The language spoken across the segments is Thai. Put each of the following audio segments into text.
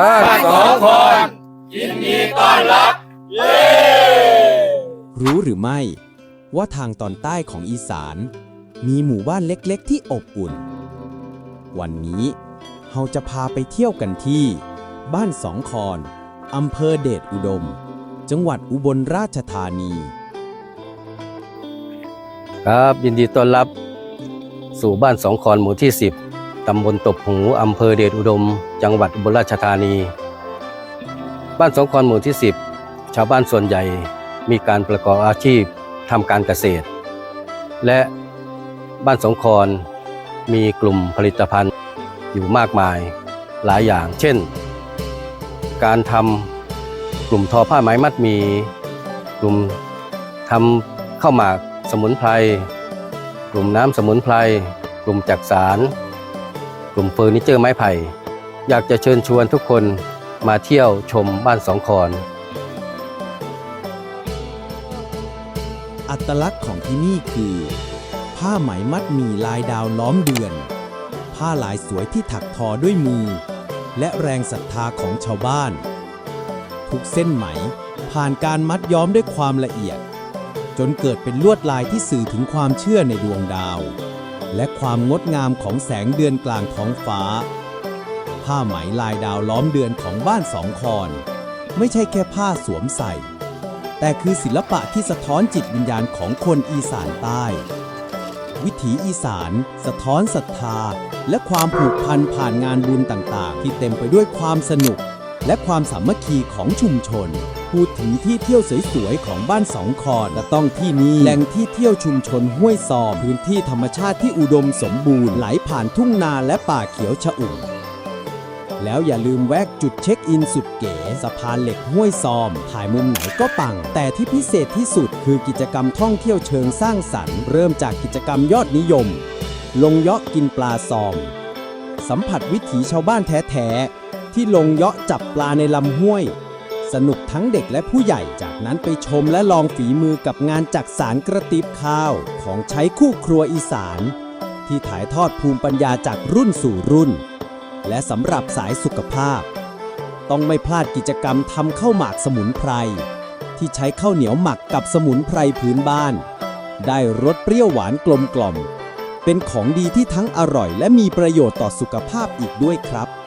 บ้านสองคอนยินดีต้อนรับเย้รู้หรือไม่ ว่าทางตอนใต้ของอีสาน มีหมู่บ้านเล็กๆ ที่อบอุ่น วันนี้เราจะพาไปเที่ยวกันที่ บ้านสองคอนอำเภอเดชอุดม จังหวัดอุบลราชธานี ครับยินดีต้อนรับ สู่บ้านสองคอนหมู่ที่ 10 ตำบลตบหูอำเภอเดชอุดม จังหวัดอุบลราชธานี บ้านสองคอนหมู่ที่ 10 ชาวบ้านส่วนใหญ่มีการประกอบอาชีพทำการเกษตร และบ้านสงคอนมีกลุ่มผลิตภัณฑ์อยู่มากมายหลายอย่าง เช่น การทำกลุ่มทอผ้าไหมมัดหมี กลุ่มทำข้าวหมากสมุนไพร กลุ่มน้ำสมุนไพร กลุ่มจักสาร ลุ่มเฟอร์นิเจอร์ไม้ไผ่ อยากจะเชิญชวนทุกคนมาเที่ยวชมบ้านสองคอน อัตลักษณ์ของที่นี่คือ ผ้าไหมมัดหมี่ลายดาวล้อมเดือน ผ้าลายสวยที่ถักทอด้วยมือ และแรงศรัทธาของชาวบ้าน ทุกเส้นไหมผ่านการมัดย้อมด้วยความละเอียด จนเกิดเป็นลวดลายที่สื่อถึงความเชื่อในดวงดาว และความงดงามของแสงเดือนกลางท้องฟ้า ผ้าไหมลายดาวล้อมเดือนของบ้านสองคอน ไม่ใช่แค่ผ้าสวมใส่ แต่คือศิลปะที่สะท้อนจิตวิญญาณของคนอีสานใต้ วิถีอีสาน สะท้อนศรัทธา และความผูกพันผ่านงานบุญต่างๆ ที่เต็มไปด้วยความสนุก และความสามัคคีของชุมชน พูดถึงที่เที่ยวสวยๆ ของบ้านสองคอนและต้องที่นี่แหล่งที่เที่ยวชุมชนห้วยซอมพื้นที่ธรรมชาติที่อุดมสมบูรณ์ไหลผ่านทุ่งนาและป่าเขียวชอุ่มแล้วอย่าลืมแวะจุดเช็คอินสุดเก๋สะพานเหล็กห้วยซอม ถ่ายมุมไหนก็ปัง แต่ที่พิเศษที่สุดคือกิจกรรมท่องเที่ยวเชิงสร้างสรรค์เริ่มจากกิจกรรมยอดนิยม ลงเยาะกินปลาซอม สัมผัสวิถีชาวบ้านแท้ๆ ที่ลงเยาะจับปลาในลำห้วย สนุกทั้งเด็กและผู้ใหญ่จากนั้นไปชมและลองฝีมือกับงานจักสารกระติบข้าวของใช้คู่ครัวอีสาน ที่ถ่ายทอดภูมิปัญญาจากรุ่นสู่รุ่น และสำหรับสายสุขภาพ ต้องไม่พลาดกิจกรรมทำข้าวหมากสมุนไพร ที่ใช้ข้าวเหนียวหมักกับสมุนไพรพื้นบ้าน ได้รสเปรี้ยวหวานกลมกล่อม เป็นของดีที่ทั้งอร่อยและมีประโยชน์ต่อสุขภาพอีกด้วยครับ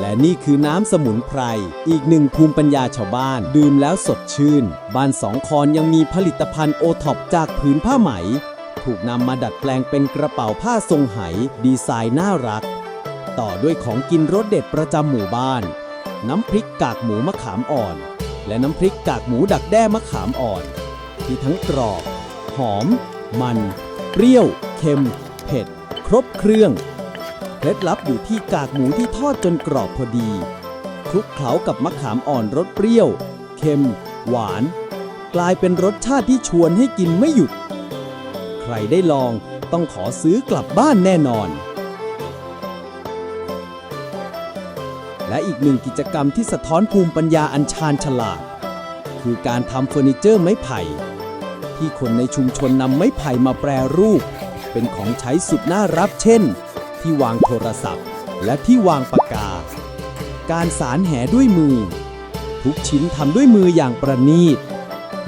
และนี่คือน้ำสมุนไพร อีกหนึ่งภูมิปัญญาชาวบ้าน ดื่มแล้วสดชื่น บ้านสองคอนยังมีผลิตภัณฑ์โอท็อปจากผืนผ้าไหม ถูกนำมาดัดแปลงเป็นกระเป๋าผ้าทรงไหดีไซน์น่ารัก ต่อด้วยของกินรสเด็ดประจำหมู่บ้าน น้ำพริกกากหมูมะขามอ่อน และน้ำพริกกากหมูดักแด้มะขามอ่อน ที่ทั้งกรอบ หอม มัน เปรี้ยว เค็ม เผ็ด ครบเครื่อง เคล็ดลับอยู่ที่กากหมูที่ทอดจนกรอบพอดีคลุกเคล้ากับมะขามอ่อนรสเปรี้ยว เค็ม หวาน กลายเป็นรสชาติที่ชวนให้กินไม่หยุด ใครได้ลองต้องขอซื้อกลับบ้านแน่นอน และอีกหนึ่งกิจกรรมที่สะท้อนภูมิปัญญาอันชาญฉลาด คือการทำเฟอร์นิเจอร์ไม้ไผ่ ที่คนในชุมชนนำไม้ไผ่มาแปรรูป เป็นของใช้สุดน่ารับเช่น ที่วางโทรศัพท์ และที่วางปากกา การสารแหด้วยมือ ทุกชิ้นทำด้วยมืออย่างประณีต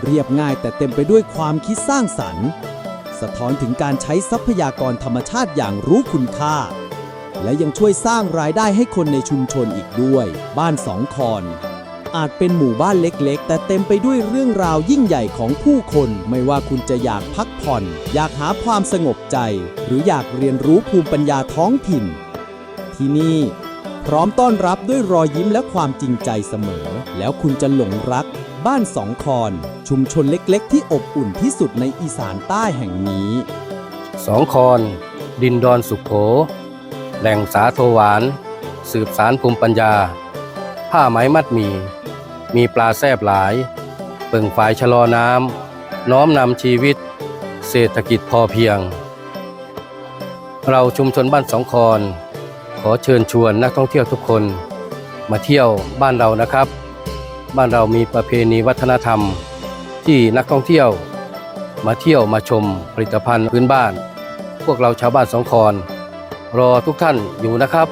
เรียบง่ายแต่เต็มไปด้วยความคิดสร้างสรรค์ สะท้อนถึงการใช้ทรัพยากรธรรมชาติอย่างรู้คุณค่า และยังช่วยสร้างรายได้ให้คนในชุมชนอีกด้วย บ้านสองคอน อาจเป็นหมู่บ้านเล็กๆ แต่เต็มไปด้วยเรื่องราวยิ่งใหญ่ของผู้คน ไม่ว่าคุณจะอยากพักผ่อน อยากหาความสงบใจ หรืออยากเรียนรู้ภูมิปัญญาท้องถิ่น ที่นี่ พร้อมต้อนรับด้วยรอยยิ้มและความจริงใจเสมอ แล้วคุณจะหลงรัก บ้านสองคอน ชุมชนเล็กๆ ที่อบอุ่นที่สุดในอีสานใต้แห่งนี้ สองคอน ดินดอนสุขโข แหล่งสาโทหวาน สืบสารภูมิปัญญา ผ้าไหมมัดหมี มีปลาแซบหลาย เปิ่งฝายชะลอน้ำ น้อมนำชีวิต เศรษฐกิจพอเพียง เราชุมชนบ้านสองคอนขอเชิญชวนนักท่องเที่ยวทุกคน มาเที่ยวบ้านเรานะครับ บ้านเรามีประเพณีวัฒนธรรม ที่นักท่องเที่ยว มาเที่ยวมาชมผลิตภัณฑ์พื้นบ้าน พวกเราชาวบ้านสองคอนรอทุกท่านอยู่นะครับ